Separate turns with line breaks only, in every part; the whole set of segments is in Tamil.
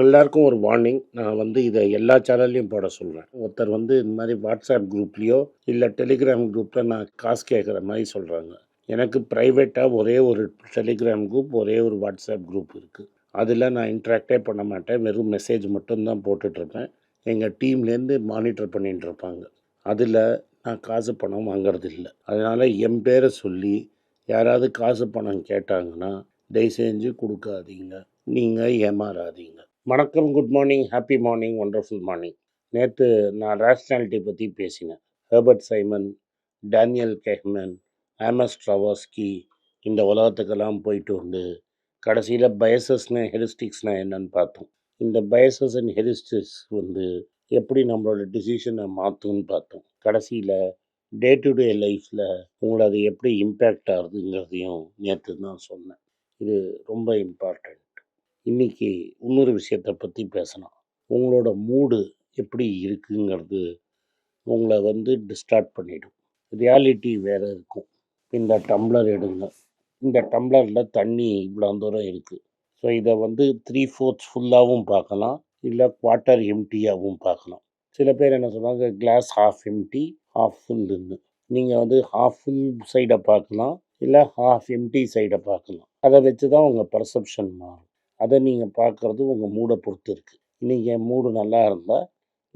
உங்கள் எல்லாருக்கும் ஒரு வார்னிங் நான் வந்து இதை எல்லா சேனல்லையும் போட சொல்கிறேன் ஒருத்தர் வந்து இந்த மாதிரி வாட்ஸ்அப் குரூப்லேயோ இல்லை டெலிகிராம் குரூப்பில் நான் காசு கேட்குற மாதிரி சொல்கிறாங்க எனக்கு ப்ரைவேட்டாக ஒரே ஒரு டெலிகிராம் குரூப் ஒரே ஒரு வாட்ஸ்அப் குரூப் இருக்குது அதில் நான் இன்ட்ராக்டே பண்ண மாட்டேன். வெறும் மெசேஜ் மட்டும்தான் போட்டுட்ருப்பேன். எங்கள் டீம்லேருந்து மானிட்டர் பண்ணிகிட்டு இருப்பாங்க அதில் நான் காசு பணம் வாங்குறது இல்லை அதனால் என் பேரை சொல்லி யாராவது காசு பணம் கேட்டாங்கன்னா தயவு செஞ்சு கொடுக்காதீங்க. நீங்கள் ஏமாறாதீங்க. வணக்கம் good morning happy morning wonderful morning நேற்று நான் ரேஷ்னாலிட்டி பற்றி பேசினேன். Herbert Simon Daniel Kahneman Amos Tversky இந்த உலகத்துக்கெல்லாம் போயிட்டு வந்து கடைசியில் பயசஸ்னு ஹெரிஸ்டிக்ஸ்னால் என்னன்னு பார்த்தோம். இந்த பயசஸ் அண்ட் ஹெரிஸ்டிக்ஸ் வந்து எப்படி நம்மளோட டிசிஷனை மாற்றும்னு பார்த்தோம். கடைசியில் டே டு டே லைஃப்பில் உங்களை அது எப்படி இம்பேக்ட் ஆகுதுங்கிறதையும் நேற்று தான் சொன்னேன். இது ரொம்ப இம்பார்ட்டண்ட் இன்னைக்கு இன்னொரு விஷயத்தை பற்றி பேசலாம் உங்களோட மூடு எப்படி இருக்குங்கிறது உங்களை வந்து டிஸ்டார்ட் பண்ணிடும். ரியாலிட்டி வேறு இருக்கும். இந்த டம்ளர் எடுங்க. இந்த டம்ளரில் தண்ணி இவ்வளோ தூரம் இருக்குது ஸோ இதை வந்து த்ரீ ஃபோர்த்ஸ் ஃபுல்லாகவும் பார்க்கலாம். இல்லை குவார்ட்டர் எம்டியாகவும் பார்க்கலாம். சில பேர் என்ன சொன்னாங்க கிளாஸ் ஹாஃப் எம்டி ஹாஃப் ஃபுல்லுன்னு நீங்கள் வந்து ஹாஃப் ஃபுல் சைடை பார்க்கலாம். இல்லை ஹாஃப் எம்டி சைடை பார்க்கலாம். அதை வச்சு தான் உங்கள் பர்செப்ஷன் மாறும். அதை நீங்கள் பார்க்குறது உங்கள் மூடை பொறுத்து இருக்குது இன்றைக்கி என் மூடு நல்லா இருந்தால்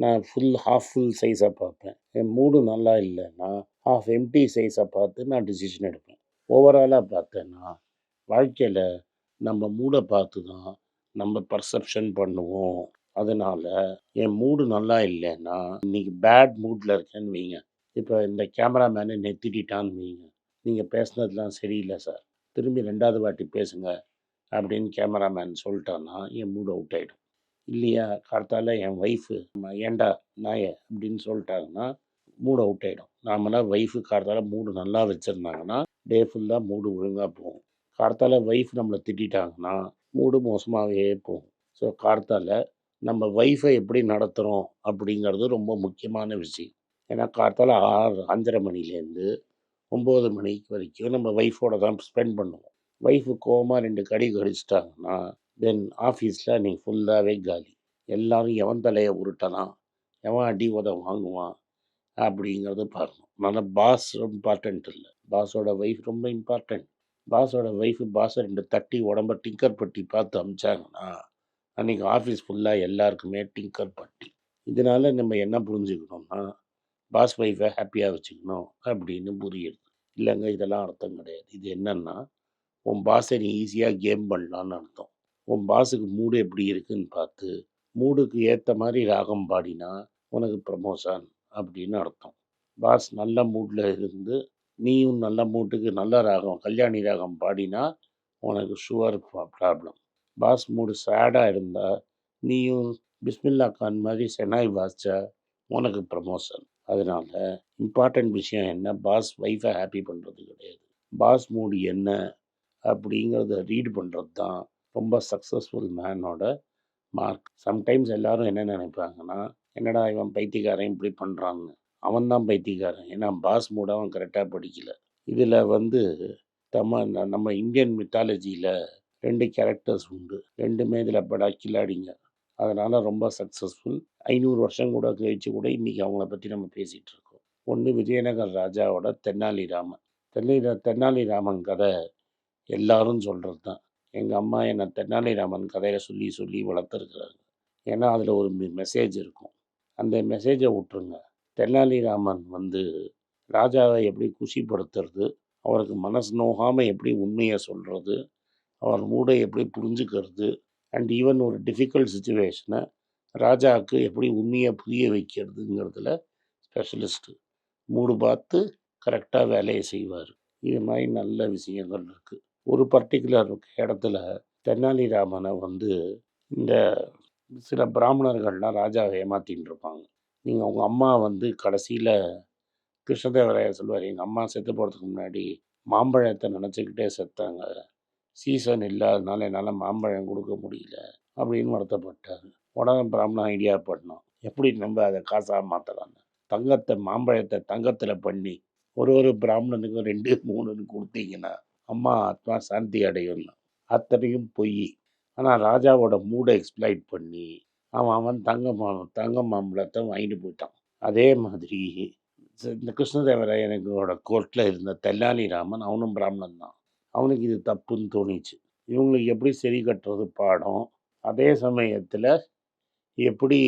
நான் ஃபுல் ஹாஃப் ஃபுல் சைஸாக பார்ப்பேன். என் மூடு நல்லா இல்லைன்னா ஹாஃப் எம்டி சைஸை பார்த்து நான் டிசிஷன் எடுப்பேன். ஓவராலாக பார்த்தேன்னா வாழ்க்கையில் நம்ம மூடை பார்த்து தான் நம்ம பர்செப்ஷன் பண்ணுவோம். அதனால் என் மூடு நல்லா இல்லைன்னா இன்றைக்கி பேட் மூடில் இருக்கேன்னு வைங்க. இப்போ இந்த கேமராமேனை நெத்திட்டான்னு வைங்க. நீங்கள் பேசுனதுலாம் சரியில்லை சார் திரும்பி ரெண்டாவது வாட்டி பேசுங்க. அப்படின்னு கேமராமேன் சொல்லிட்டான்னா என் மூடு அவுட் ஆகிடும் இல்லையா? கார்த்தால என் ஒய்ஃபு ஏண்டா நாய அப்படின்னு சொல்லிட்டாங்கன்னா மூடு அவுட் ஆகிடும் நாமனா ஒய்ஃபு கார்த்தால மூடு நல்லா வச்சுருந்தாங்கன்னா டே ஃபுல்லாக மூடு ஒழுங்காக போகும். கார்த்தால ஒய்ஃப் நம்மளை திட்டாங்கன்னா மூடு மோசமாகவே போகும். ஸோ கார்த்தால நம்ம ஒய்ஃபை எப்படி நடத்துகிறோம் அப்படிங்கிறது ரொம்ப முக்கியமான விஷயம். ஏன்னா கார்த்தால ஆறு அஞ்சரை மணிலேருந்து ஒம்பது மணிக்கு வரைக்கும் நம்ம ஒய்ஃபோட தான் ஸ்பெண்ட் பண்ணுவோம். ஒய்ஃபு கோவமாக ரெண்டு கடி கடிச்சிட்டாங்கன்னா தென் ஆஃபீஸில் நீ ஃபுல்லாகவே காலி. எல்லாரும் எவன் தலையை உருட்டலாம்? எவன் அடி உத வாங்குவான்? அப்படிங்கிறத பார்க்கணும் ஆனால் பாஸ் இம்பார்ட்டன்ட் இல்லை. பாஸோட ஒய்ஃப் ரொம்ப இம்பார்ட்டன்ட் பாஸோட ஒய்ஃபு பாஸை ரெண்டு தட்டி உடம்ப டிங்கர் பட்டி பார்த்து அமிச்சாங்கன்னா அன்றைக்கி ஆஃபீஸ் ஃபுல்லாக எல்லாருக்குமே டிங்கர் பட்டி. இதனால் நம்ம என்ன புரிஞ்சுக்கணும்னா பாஸ் ஒய்ஃபை ஹாப்பியாக வச்சுக்கணும் அப்படின்னு புரியுது. இல்லைங்க இதெல்லாம் அர்த்தம் கிடையாது. இது என்னென்னா உன் பாஸை நீ ஈஸியாக கேம் பண்ணலான்னு அர்த்தம். உன் பாஸுக்கு மூடு எப்படி இருக்குன்னு பார்த்து மூடுக்கு ஏற்ற மாதிரி ராகம் பாடினா உனக்கு ப்ரமோஷன் அப்படின்னு அர்த்தம். பாஸ் நல்ல மூடில் இருந்து நீயும் நல்ல மூட்டுக்கு நல்ல ராகம் கல்யாணி ராகம் பாடினா உனக்கு சுகர் ப்ராப்ளம் பாஸ் மூடு சேடாக இருந்தால் நீயும் பிஸ்மில்லா கான் மாதிரி செனாய் வாசிச்சா உனக்கு ப்ரமோஷன் அதனால் இம்பார்ட்டண்ட் விஷயம் என்ன? பாஸ் ஒய்ஃபை ஹாப்பி பண்ணுறது கிடையாது. பாஸ் மூடு என்ன? அப்படிங்கிறத ரீட் பண்ணுறது தான் ரொம்ப சக்ஸஸ்ஃபுல் மேனோட மார்க் சம்டைம்ஸ் எல்லாரும் என்ன நினைப்பாங்கன்னா என்னடா இவன் பைத்தியக்காரன் இப்படி பண்ணுறான்னு அவன் தான் பைத்தியக்காரன். ஏன்னா பாஸ் மூட அவன் கரெக்டாக படிக்கல. இதில் வந்து தம்ம நம்ம இந்தியன் மித்தாலஜியில் ரெண்டு கேரக்டர்ஸ் உண்டு. ரெண்டுமே இதில் படா கில்லாடிங்க. அதனால் ரொம்ப சக்ஸஸ்ஃபுல் ஐநூறு வருஷம் கூட கழிச்சு கூட இன்றைக்கி அவங்கள பற்றி நம்ம பேசிகிட்டு இருக்கோம். ஒன்று விஜயநகர் ராஜாவோட தென்னாலிராமன். தென்னாலி தென்னாலிராமன் கதை எல்லாரும் சொல்கிறது தான் எங்கள் அம்மா என்னை தென்னாலிராமன் கதையில் சொல்லி சொல்லி வளர்த்துருக்குறாங்க. ஏன்னா அதில் ஒரு மெசேஜ் இருக்கும். அந்த மெசேஜை விட்டுருங்க. தென்னாலிராமன் வந்து ராஜாவை எப்படி குஷிப்படுத்துறது அவருக்கு மனசு நோகாமல் எப்படி உண்மையை சொல்கிறது அவர் மூடை எப்படி புரிஞ்சுக்கிறது அண்ட் ஈவன் ஒரு டிஃபிகல்ட் சுச்சுவேஷனை ராஜாவுக்கு எப்படி உண்மையை புரிய வைக்கிறதுங்கிறதுல ஸ்பெஷலிஸ்ட்டு மூடு பார்த்து கரெக்டாக வேலையை செய்வார். இது மாதிரி நல்ல விஷயங்கள் இருக்குது ஒரு பர்டிகுலர் இடத்துல தென்னாலிராமனை வந்து இந்த சில பிராமணர்கள்லாம் ராஜாவை ஏமாத்தின்னு இருப்பாங்க. நீங்கள் உங்கள் அம்மா வந்து கடைசியில் கிருஷ்ணதேவராயர் சொல்லுவார் எங்கள் அம்மா செத்து போகிறதுக்கு முன்னாடி மாம்பழத்தை நினச்சிக்கிட்டே செத்தாங்க. சீசன் இல்லாதனால என்னால் மாம்பழம் கொடுக்க முடியல அப்படின்னு வருத்தப்பட்டார். உடனே பிராமணன் ஐடியா பண்ணோம் எப்படி நம்ம அதை காசாக மாற்றலான்னு தங்கத்தை மாம்பழத்தை தங்கத்தில் பண்ணி ஒரு ஒரு பிராமணனுக்கும் ரெண்டு மூணுன்னு கொடுத்தீங்கன்னா அம்மா ஆத்மா சாந்தி அடையும் அத்தனையும் பொய். ஆனால் ராஜாவோட மூடை எக்ஸ்ப்ளைட் பண்ணி அவன் அவன் தங்க மா தங்க மாம்பழத்தை வாங்கிட்டு போயிட்டான். அதே மாதிரி இந்த கிருஷ்ணதேவராயனோட கோர்ட்டில் இருந்த தெல்லாலிராமன் அவனும் பிராமணன் தான். அவனுக்கு இது தப்புன்னு தோணிச்சு. இவங்களுக்கு எப்படி சரி கட்டுறது பாடம்? அதே சமயத்தில் எப்படி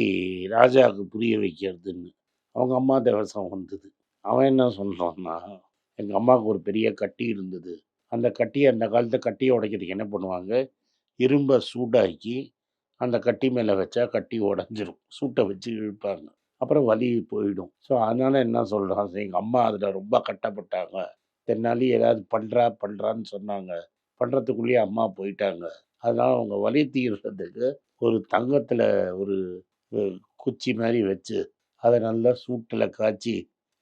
ராஜாவுக்கு புரிய வைக்கிறதுன்னு. அவங்க அம்மா தேவசம் வந்தது. அவன் என்ன சொல்கிறான்னா எங்கள் அம்மாவுக்கு ஒரு பெரிய கட்டி இருந்தது. அந்த கட்டியை அந்த காலத்து கட்டியை உடைக்கிறதுக்கு என்ன பண்ணுவாங்க? இரும்பை சூடாக்கி அந்த கட்டி மேலே வச்சா கட்டி உடஞ்சிரும். சூட்டை வச்சு இழுப்பாங்க. அப்புறம் வலி போயிடும். ஸோ அதனால் என்ன சொல்கிறான் எங்கள் அம்மா அதில் ரொம்ப கட்டப்பட்டாங்க. தென்னாலி ஏதாவது பண்ணுறா பண்ணுறான்னு சொன்னாங்க. பண்ணுறதுக்குள்ளேயே அம்மா போயிட்டாங்க. அதனால் அவங்க வலி தீர்றதுக்கு ஒரு தங்கத்தில் ஒரு குச்சி மாதிரி வச்சு அதை நல்லா சூட்டில் காய்ச்சி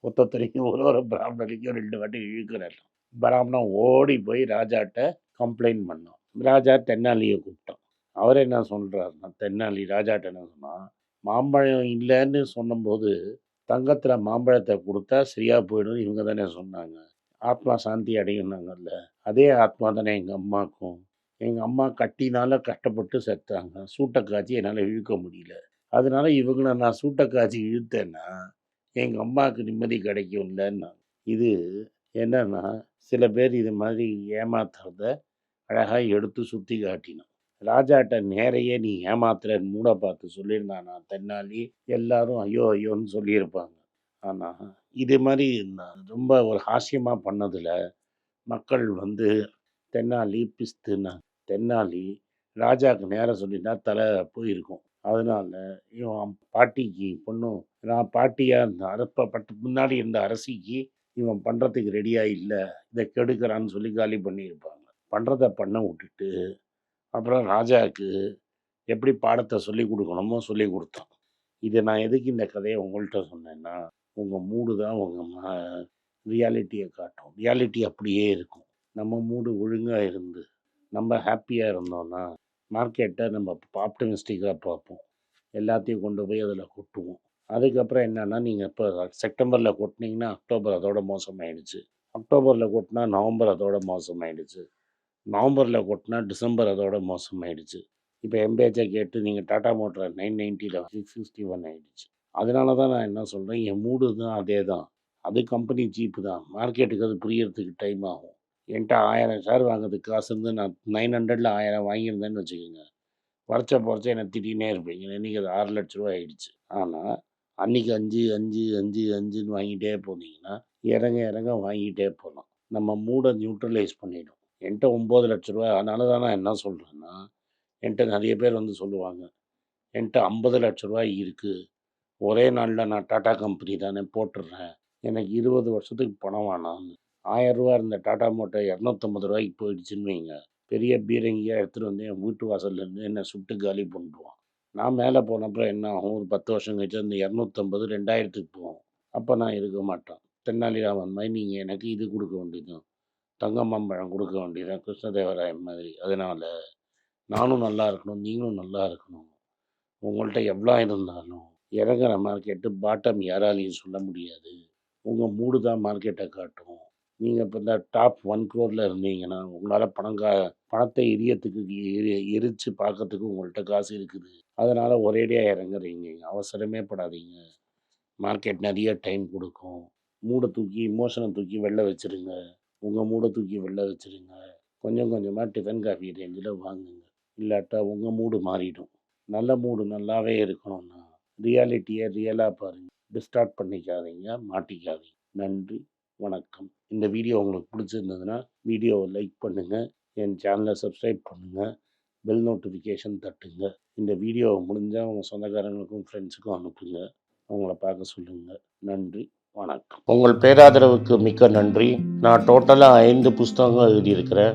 ஒத்தொத்தரைக்கும் ஒரு ஒரு பிராமணனுக்கும் ரெண்டு வாட்டி இழுக்கிறேன். பிராமணன் ஓடி போய் ராஜாட்ட கம்ப்ளைண்ட் பண்ணோம் ராஜா தென்னாலியை கூப்பிட்டான். அவர் என்ன சொல்கிறாருன்னா தென்னாலி ராஜாட்ட என்ன சொன்னான் மாம்பழம் இல்லைன்னு சொன்னபோது தங்கத்தில் மாம்பழத்தை கொடுத்தா சரியாக போயிடும் இவங்க தானே சொன்னாங்க. ஆத்மா சாந்தி அடையினாங்கல்ல அதே ஆத்மா தானே எங்கள் அம்மாக்கும். எங்கள் அம்மா கட்டினால கஷ்டப்பட்டு செத்தாங்க. சூட்டை காய்ச்சி என்னால் இழுக்க முடியல. அதனால இவங்கள நான் சூட்டை காய்ச்சி இழுத்தேன்னா எங்கள் அம்மாவுக்கு நிம்மதி கிடைக்கும்லன்னா இது என்னன்னா சில பேர் இது மாதிரி ஏமாத்துறத அழகாக எடுத்து சுற்றி காட்டினோம். ராஜாட்ட நேரையே நீ ஏமாத்துறன்னு மூட பார்த்து சொல்லியிருந்தானா தென்னாலி எல்லாரும் ஐயோ ஐயோன்னு சொல்லியிருப்பாங்க. ஆனால் இது மாதிரி நான் ரொம்ப ஒரு ஹாஸ்யமாக பண்ணதில் மக்கள் வந்து தென்னாலி பிஸ்துன்னா தென்னாலி ராஜாவுக்கு நேரம் சொல்லிட்டா தலை போயிருக்கும். அதனால இவன் பாட்டிக்கு பொண்ணும் நான் பாட்டியாக இருந்த அரப்பப்பட்டு முன்னாடி இருந்த அரசிக்கு இவன் பண்ணுறதுக்கு ரெடியாக இல்லை இதை கெடுக்கிறான்னு சொல்லி காலி பண்ணியிருப்பாங்க. பண்ணுறத பண்ண விட்டுட்டு அப்புறம் ராஜாவுக்கு எப்படி பாடத்தை சொல்லி கொடுக்கணுமோ சொல்லி கொடுத்தான். இதை நான் எதுக்கு இந்த கதையை உங்கள்கிட்ட சொன்னேன்னா உங்கள் மூடு தான் உங்கள் ரியாலிட்டியை காட்டும். ரியாலிட்டி அப்படியே இருக்கும். நம்ம மூடு ஒழுங்காக இருந்து நம்ம ஹாப்பியாக இருந்தோம்னா மார்க்கெட்டை நம்ம ஆப்டமிஸ்டிக்காக பார்ப்போம். எல்லாத்தையும் கொண்டு போய் அதில் கொட்டுவோம். அதுக்கப்புறம் என்னென்னா நீங்கள் இப்போ செப்டம்பரில் கொட்டினீங்கன்னா அக்டோபர் அதோட மோசமாயிடுச்சு. அக்டோபரில் கொட்டினா நவம்பர் அதோட மோசமாயிடுச்சு. நவம்பரில் கொட்டினா டிசம்பர் அதோட மோசமாயிடுச்சு. இப்போ எம்பேஜை கேட்டு நீங்கள் டாட்டா மோட்டர் நைன் நைன்ட்டியில் சிக்ஸ் சிக்ஸ்டி ஒன் ஆகிடுச்சு அதனால தான் நான் என்ன சொல்கிறேன் என் மூடு தான் அதே தான் அது கம்பெனி ஜீப்பு தான். மார்க்கெட்டுக்கு அது புரியறதுக்கு டைம் ஆகும். என்கிட்ட ஆயிரம் ஷேர் வாங்குறதுக்கு காசு இருந்து நான் நைன் ஹண்ட்ரடில் ஆயிரம் வாங்கியிருந்தேன்னு வச்சுக்கோங்க. குறைச்ச குறைச்ச என்னை திட்டினே இருப்பீங்க இன்றைக்கி அது ஆறு லட்ச ரூபா ஆயிடுச்சு. ஆனால் அன்றைக்கி அஞ்சு அஞ்சு அஞ்சு அஞ்சுன்னு வாங்கிட்டே போனீங்கன்னா இறங்க இறங்க வாங்கிட்டே போகலாம் நம்ம மூடை நியூட்ரலைஸ் பண்ணிடும். என்கிட்ட ஒம்பது லட்ச ரூபா அதனால தான் நான் என்ன சொல்கிறேன்னா என்கிட்ட நிறைய பேர் வந்து சொல்லுவாங்க என்கிட்ட ஐம்பது லட்ச ரூபாய் இருக்குது ஒரே நாளில் நான் டாட்டா கம்பெனி தானே போட்டுடுறேன் எனக்கு இருபது வருஷத்துக்கு பணம் வேணாம்னு. ஆயிரம் இருந்த டாட்டா மோட்டை இரநூத்தம்பது ரூபாய்க்கு போயிடுச்சுன்னு வைங்க. பெரிய பீரங்கியாக எடுத்துகிட்டு வந்து என் வீட்டு வாசல்லேருந்து என்னை சுட்டு காலி பண்ணிடுவான். நான் மேலே போனப்புறம் என்ன ஆகும்? ஒரு பத்து வருஷம் கழிச்சு அந்த இரநூத்தம்பது ரெண்டாயிரத்துக்கு போகும். அப்போ நான் இருக்க மாட்டேன். தென்னாலிராமன் மாதிரி நீங்கள் எனக்கு இது கொடுக்க வேண்டியதும் தங்க மாம்பழம் கொடுக்க வேண்டியதான் கிருஷ்ணதேவராயன் மாதிரி. அதனால் நானும் நல்லா இருக்கணும் நீங்களும் நல்லா இருக்கணும். உங்கள்கிட்ட எவ்வளோ இருந்தாலும் இறங்குற மார்க்கெட்டு பாட்டம் யாராலையும் சொல்ல முடியாது. உங்கள் மூடு தான் மார்க்கெட்டை காட்டும். நீங்கள் இப்போ இந்த டாப் ஒன் க்ரோரில் இருந்தீங்கன்னா உங்களால் பணம் கா பணத்தை எரியத்துக்கு எரி எரித்து பார்க்கறதுக்கு உங்கள்கிட்ட காசு இருக்குது. அதனால் ஒரேடியாக இறங்குறீங்க. அவசரமே படாதீங்க. மார்க்கெட் நிறைய டைம் கொடுக்கும். மூடை தூக்கி இமோஷனை தூக்கி வெளில வச்சுருங்க. உங்கள் மூடை தூக்கி வெளில வச்சுருங்க. கொஞ்சம் கொஞ்சமாக டிஃபன் காஃபி ரேஞ்சில் வாங்குங்க. இல்லாட்டா உங்கள் மூடு மாறிடும். நல்ல மூடு நல்லாவே இருக்கணும்னா ரியாலிட்டியை ரியலாக பாருங்கள் டிஸ்டார்ட் பண்ணிக்காதீங்க மாட்டிக்காதீங்க. நன்றி. வணக்கம். இந்த வீடியோ உங்களுக்கு பிடிச்சிருந்ததுன்னா வீடியோவை லைக் பண்ணுங்கள் என் சேனலை சப்ஸ்கிரைப் பண்ணுங்கள் பெல் நோட்டிஃபிகேஷன் தட்டுங்க. இந்த வீடியோவை முடிஞ்சால் உங்கள் சொந்தக்காரங்களுக்கும் ஃப்ரெண்ட்ஸுக்கும் அனுப்புங்க. அவங்கள பார்க்க சொல்லுங்கள் நன்றி. வணக்கம். உங்கள் பேராதரவுக்கு மிக்க நன்றி. நான் டோட்டலாக ஐந்து புஸ்தகங்கள் எழுதியிருக்கிறேன்.